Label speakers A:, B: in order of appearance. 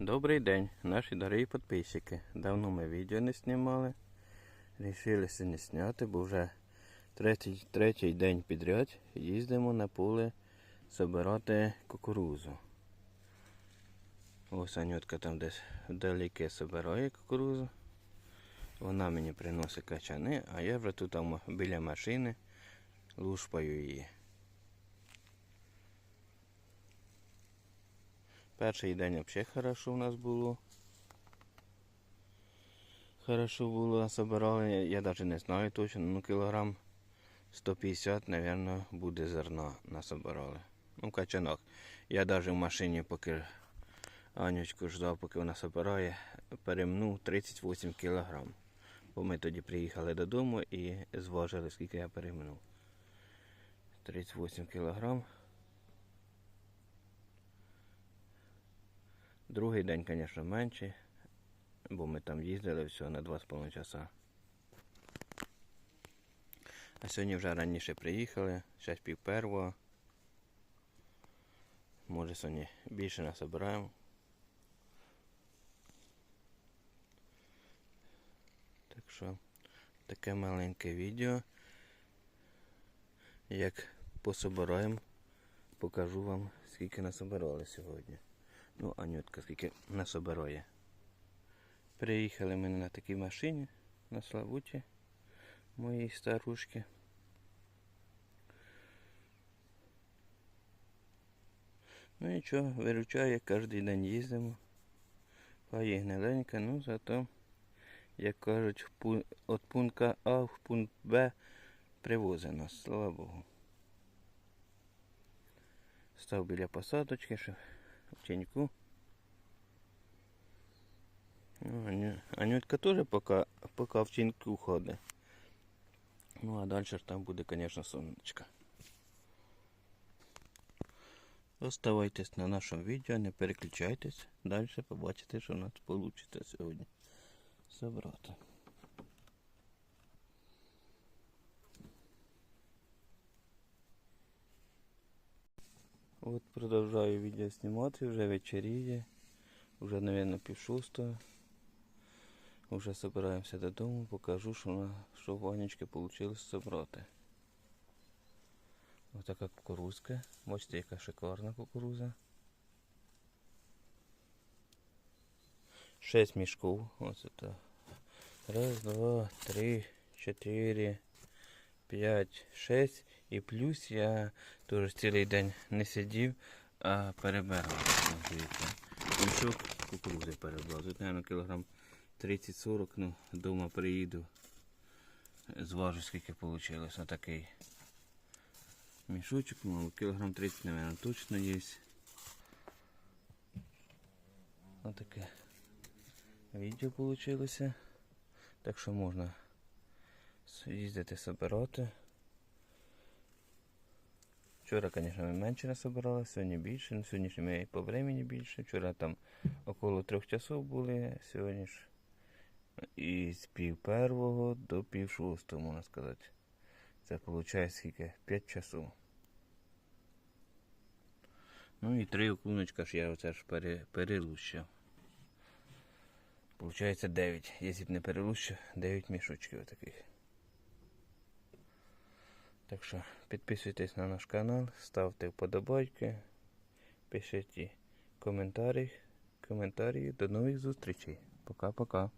A: Добрий день, наші дорогі підписчики. Давно ми відео не знімали. Рішили сьогодні зняти, бо вже третій, третій день підряд їздимо на поле збирати кукурузу. Ось Анютка там десь вдалеке збирає кукурузу. Вона мені приносить качани, а я вже тут там біля машини лушпаю її. Перший день взагалі хорошо у нас було. Хорошо було, собирали, я навіть не знаю точно, ну кілограм 150, мабуть, буде зерна насобирали. Ну, в качанах. Я навіть в машині, поки Анючку ждав, поки вона собирає, перемнув 38 кілограм. Бо ми тоді приїхали додому і зважили, скільки я перемнув. 38 кілограм. Другий день, звісно, менший, бо ми там їздили всього на 2,5 часа. А сьогодні вже раніше приїхали, зараз пів первого. Може сьогодні більше насобираємо. Так що таке маленьке відео. Як пособираємо, покажу вам, скільки насобирали сьогодні. Ну, Анютка скільки нас насобирає. Приїхали ми на такій машині на Славуті моїй старушки. Ну нічого, виручає, кожен день їздимо. Хай гниленька, ну зато, як кажуть, від пункту А в пункт Б привозить нас, слава Богу. Став біля посадочки, щоб в тіньку. Ну, Аню- Анютка теж поки, поки в тіньку ходить. Ну а далі там буде, звісно, сонечко. Оставайтесь на нашому відео, не переключайтесь. Далі побачите, що у нас вийде сьогодні забрати. От продовжую відео знімати, вже вечеріє, вже, мабуть, пів шостого. Вже збираємося додому, покажу, що, на, що в вийшло зібрати. Ось така кукурузка. Бачите, яка шикарна кукуруза. Шесть мішків. Ось це. Раз, два, три, чотири, п'ять, шесть. І плюс я теж цілий день не сидів, а перебирав. Мішок кукурузи перебрав. Тут, мабуть, кілограм 30-40, ну, вдома приїду. Зважу, скільки вийшло. Ось такий мішочок, ну, кілограм 30, мабуть, точно є. Ось таке відео вийшло. Так що можна їздити собирати. Вчора, звісно, ми менше насобирали, сьогодні більше. Ну, сьогодні ми і по времени більше. Вчора там около трьох часов були, сьогодні ж і з пів первого до пів шостого, можна сказати. Це виходить скільки? 5 часов. Ну і три окуночка ж я оце ж пере, перелущив. Получається 9. Якщо б не перелущив, 9 мішочків таких. Так що підписуйтесь на наш канал, ставте вподобайки, пишіть коментарі. коментарі. До нових зустрічей. Пока-пока.